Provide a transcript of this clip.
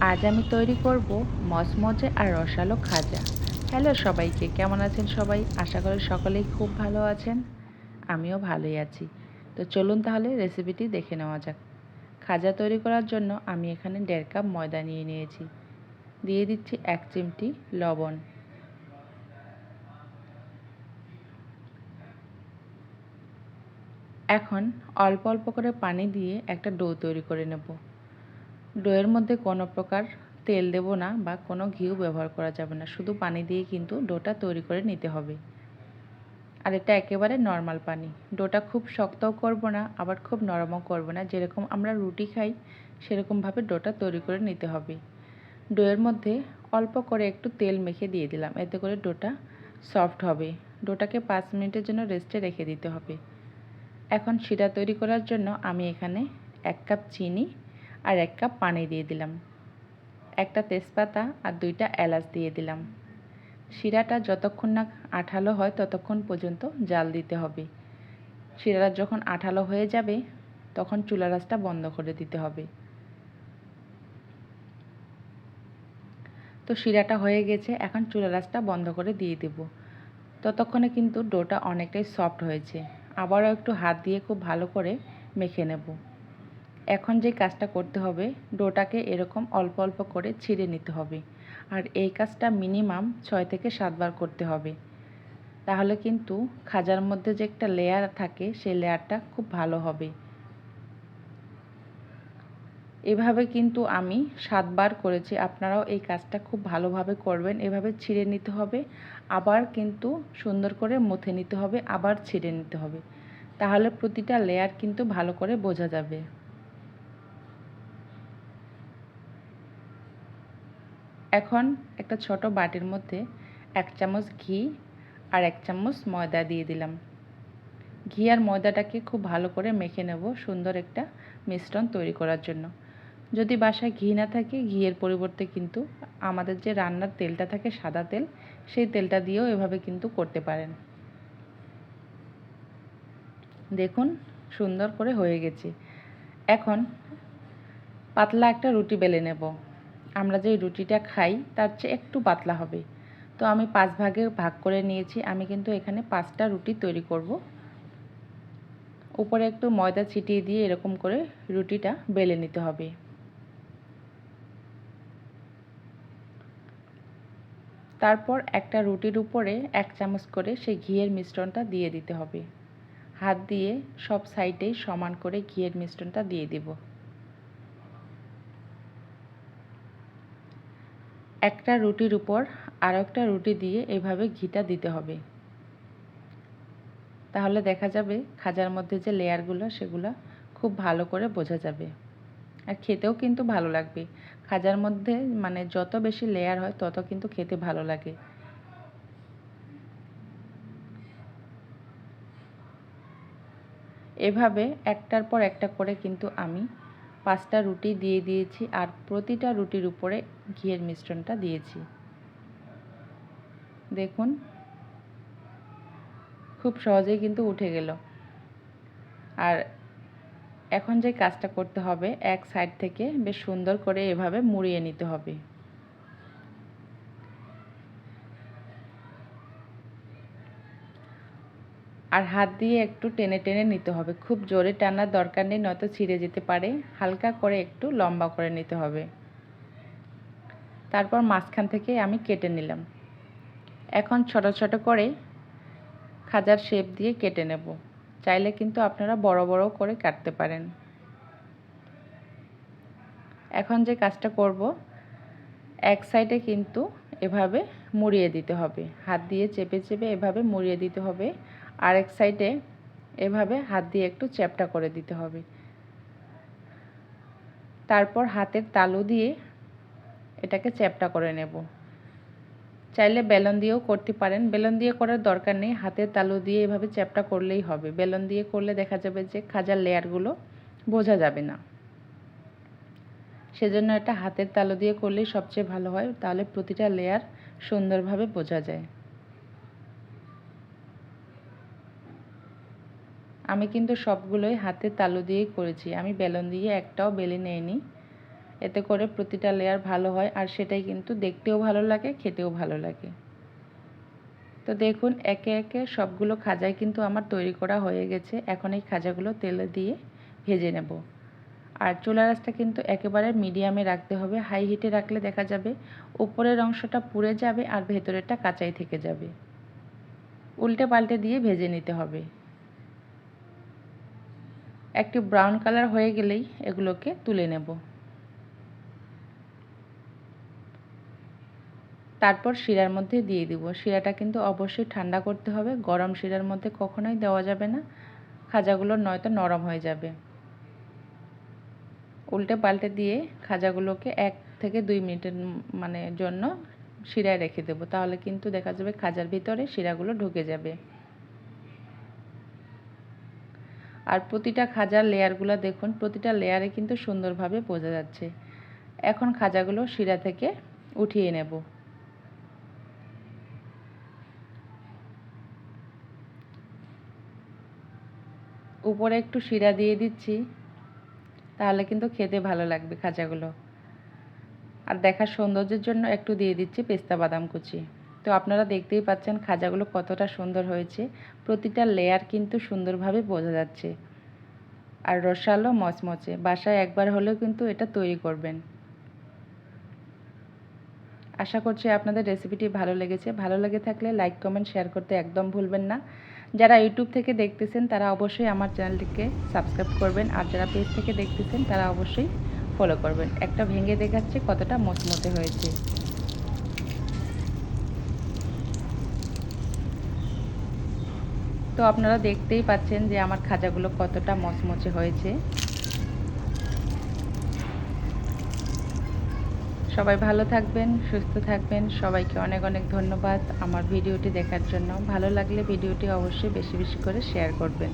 আজ আমি তৈরি করব মচমচে আর রসালো খাজা। হ্যালো সবাইকে, কেমন আছেন সবাই? আশা করি সকলেই খুব ভালো আছেন। আমিও ভালোই আছি। তো চলুন তাহলে রেসিপিটি দেখে নেওয়া যাক। খাজা তৈরি করার জন্য আমি এখানে দেড় কাপ ময়দা নিয়ে নিয়েছি। দিয়ে দিচ্ছি এক চিমটি লবণ। এখন অল্প অল্প করে পানি দিয়ে একটা ডো তৈরি করে নেব। ডোয়ের মধ্যে কোনো প্রকার তেল দেব না বা কোনো ঘিউ ব্যবহার করা যাবে না। শুধু পানি দিয়ে কিন্তু ডোটা তৈরি করে নিতে হবে। আর এটা একেবারে নর্মাল পানি। ডোটা খুব শক্তও করব না, আবার খুব নরমও করব না। যেরকম আমরা রুটি খাই, সেরকমভাবে ডোটা তৈরি করে নিতে হবে। ডোয়ের মধ্যে অল্প করে একটু তেল মেখে দিয়ে দিলাম। এতে করে ডোটা সফট হবে। ডোটাকে পাঁচ মিনিটের জন্য রেস্টে রেখে দিতে হবে। এখন শিরা তৈরি করার জন্য আমি এখানে এক কাপ চিনি আর এক কাপ পানি দিয়ে দিলাম। একটা তেজপাতা আর দুইটা এলাচ দিয়ে দিলাম। শিরাটা যতক্ষণ না আঠালো হয় ততক্ষণ পর্যন্ত জাল দিতে হবে। শিরাটা যখন আঠালো হয়ে যাবে, তখন চুলা রাসটা বন্ধ করে দিতে হবে। তো শিরাটা হয়ে গেছে, এখন চুলা রাসটা বন্ধ করে দিয়ে দেব। ততক্ষণে কিন্তু ডোটা অনেকটাই সফট হয়েছে। আবারও একটু হাত দিয়ে খুব ভালো করে মেখে নেব। এখন যে কাজটা করতে হবে, ডোটাকে এরকম অল্প অল্প করে ছিঁড়ে নিতে হবে। আর এই কাজটা মিনিমাম ছয় থেকে সাতবার করতে হবে। তাহলে কিন্তু খাজার মধ্যে যে একটা লেয়ার থাকে, সেই লেয়ারটা খুব ভালো হবে। এভাবে কিন্তু আমি সাতবার করেছি। আপনারাও এই কাজটা খুব ভালোভাবে করবেন। এভাবে ছিঁড়ে নিতে হবে। আবার কিন্তু সুন্দর করে মুথে নিতে হবে, আবার ছিঁড়ে নিতে হবে। তাহলে প্রতিটা লেয়ার কিন্তু ভালো করে বোঝা যাবে। এখন একটা ছোট বাটির মধ্যে এক চামচ ঘি আর এক চামচ ময়দা দিয়ে দিলাম। ঘি আর ময়দাটাকে খুব ভালো করে মেখে নেব সুন্দর একটা মিশ্রণ তৈরি করার জন্য। যদি বাসায় ঘি না থাকে, ঘিয়ের পরিবর্তে কিন্তু আমাদের যে রান্নার তেলটা থাকে সাদা তেল, সেই তেলটা দিয়েও এভাবে কিন্তু করতে পারেন। দেখুন, সুন্দর করে হয়ে গেছে। এখন পাতলা একটা রুটি বেলে নেব। আমরা যে রুটিটা খাই, তার চেয়ে একটু পাতলা হবে। তো আমি পাঁচ ভাগে ভাগ করে নিয়েছি। আমি কিন্তু এখানে পাঁচটা রুটি তৈরি করব। উপরে একটু ময়দা ছিটিয়ে দিয়ে এরকম করে রুটিটা বেলে নিতে হবে। তারপর একটা রুটির উপরে এক চামচ করে সেই ঘিয়ের মিশ্রণটা দিয়ে দিতে হবে। হাত দিয়ে সব সাইডেই সমান করে ঘিয়ের মিশ্রণটা দিয়ে দিব। একটা রুটির উপর আরও একটা রুটি দিয়ে এভাবে ঘিটা দিতে হবে। তাহলে দেখা যাবে খাজার মধ্যে যে লেয়ারগুলো, সেগুলো খুব ভালো করে বোঝা যাবে। আর খেতেও কিন্তু ভালো লাগবে। খাজার মধ্যে মানে যত বেশি লেয়ার হয়, তত কিন্তু খেতে ভালো লাগে। এভাবে একটার পর একটা করে কিন্তু আমি পাঁচটা রুটি দিয়ে দিয়েছি। আর প্রতিটা রুটির উপরে ঘিয়ের মিশ্রণটা দিয়েছি। দেখুন। খুব সহজেই কিন্তু উঠে গেল। আর এখন যে কাজটা করতে হবে, এক সাইড থেকে বেশ সুন্দর করে এভাবে মুড়িয়ে নিতে হবে। আর হাত দিয়ে একটু টেনে টেনে নিতে হবে। খুব জোরে টানার দরকার নেই, নয়তো ছিঁড়ে যেতে পারে। হালকা করে একটু লম্বা করে নিতে হবে। তারপর মাঝখান থেকে আমি কেটে নিলাম। এখন ছোট ছোট করে খাজার শেপ দিয়ে কেটে নেব। চাইলে কিন্তু আপনারা বড় বড় করে কাটতে পারেন। এখন যে কাজটা করব, এক সাইডে কিন্তু এভাবে মুড়িয়ে দিতে হবে। হাত দিয়ে চেপে চেপে এভাবে মুড়িয়ে দিতে হবে। আর এক সাইডে এভাবে হাত দিয়ে একটু চ্যাপটা করে দিতে হবে। তারপর হাতের তালু দিয়ে এটাকে চ্যাপটা করে নেব। চাইলে বেলন দিয়েও করতে পারেন। বেলন দিয়ে করার দরকার নেই। হাতের তালু দিয়ে এভাবে চ্যাপটা করলেই হবে। বেলন দিয়ে করলে দেখা যাবে যে খাজার লেয়ারগুলো বোঝা যাবে না। সেজন্য এটা হাতের তালু দিয়ে করলেই সবচেয়ে ভালো হয়। তাহলে প্রতিটা লেয়ার সুন্দরভাবে বোঝা যায়। আমি কিন্তু সবগুলোই হাতের তালু দিয়েই করেছি। আমি বেলন দিয়ে একটাও বেলে নিইনি। এতে করে প্রতিটা লেয়ার ভালো হয় আর সেটাই কিন্তু দেখতেও ভালো লাগে, খেতেও ভালো লাগে। তো দেখুন, একে একে সবগুলো খাজাই কিন্তু আমার তৈরি করা হয়ে গেছে। এখন এই খাজাগুলো তেলে দিয়ে ভেজে নেব। আর চুলা রাসটা কিন্তু একেবারে মিডিয়ামে রাখতে হবে। হাই হিটে রাখলে দেখা যাবে উপরের অংশটা পুড়ে যাবে আর ভেতরেরটা কাঁচাই থেকে যাবে। উল্টে পাল্টে দিয়ে ভেজে নিতে হবে। একটি ব্রাউন কালার হয়ে গেলেই এগুলোকে তুলে নেব। তারপর শিরার মধ্যে দিয়ে দিব। শিরাটা কিন্তু অবশ্যই ঠান্ডা করতে হবে। গরম শিরার মধ্যে কখনোই দেওয়া যাবে না। খাজাগুলো নয়তো নরম হয়ে যাবে। উল্টে পাল্টে দিয়ে খাজাগুলোকে এক থেকে দুই মিনিটের মানে জন্য শিরায় রেখে দেবো। তাহলে কিন্তু দেখা যাবে খাজার ভিতরে শিরাগুলো ঢুকে যাবে। আর প্রতিটা খাজার লেয়ারগুলো দেখুন, প্রতিটা লেয়ারে কিন্তু সুন্দরভাবে বোঝা যাচ্ছে। এখন খাজাগুলো শিরা থেকে উঠিয়ে নেব। উপরে একটু শিরা দিয়ে দিচ্ছি, তাহলে কিন্তু খেতে ভালো লাগবে খাজাগুলো। আর দেখার সৌন্দর্যের জন্য একটু দিয়ে দিচ্ছি পেস্তা বাদাম কুচি। তো আপনারা দেখতেই পাচ্ছেন খাজাগুলো কতটা সুন্দর হয়েছে, প্রতিটা লেয়ার কিন্তু সুন্দরভাবে বোঝা যাচ্ছে। আর রসালো মচমচে, বাসায় একবার হলেও কিন্তু এটা তৈরি করবেন। আশা করছি আপনাদের রেসিপিটি ভালো লেগেছে। ভালো লেগে থাকলে লাইক কমেন্ট শেয়ার করতে একদম ভুলবেন না। যারা ইউটিউব থেকে দেখতেছেন, তারা অবশ্যই আমার চ্যানেলটিকে সাবস্ক্রাইব করবেন। আর যারা পেজ থেকে দেখতেছেন, তারা অবশ্যই ফলো করবেন। একটা ভেঙে দেখাচ্ছে কতটা মচমচে হয়েছে। তো আপনারা দেখতেই পাচ্ছেন যে আমার খাজাগুলো কতটা মচমচে হয়েছে। সবাই ভালো থাকবেন, সুস্থ থাকবেন। সবাইকে অনেক অনেক ধন্যবাদ আমার ভিডিওটি দেখার জন্য। ভালো লাগলে ভিডিওটি অবশ্যই বেশি বেশি করে শেয়ার করবেন।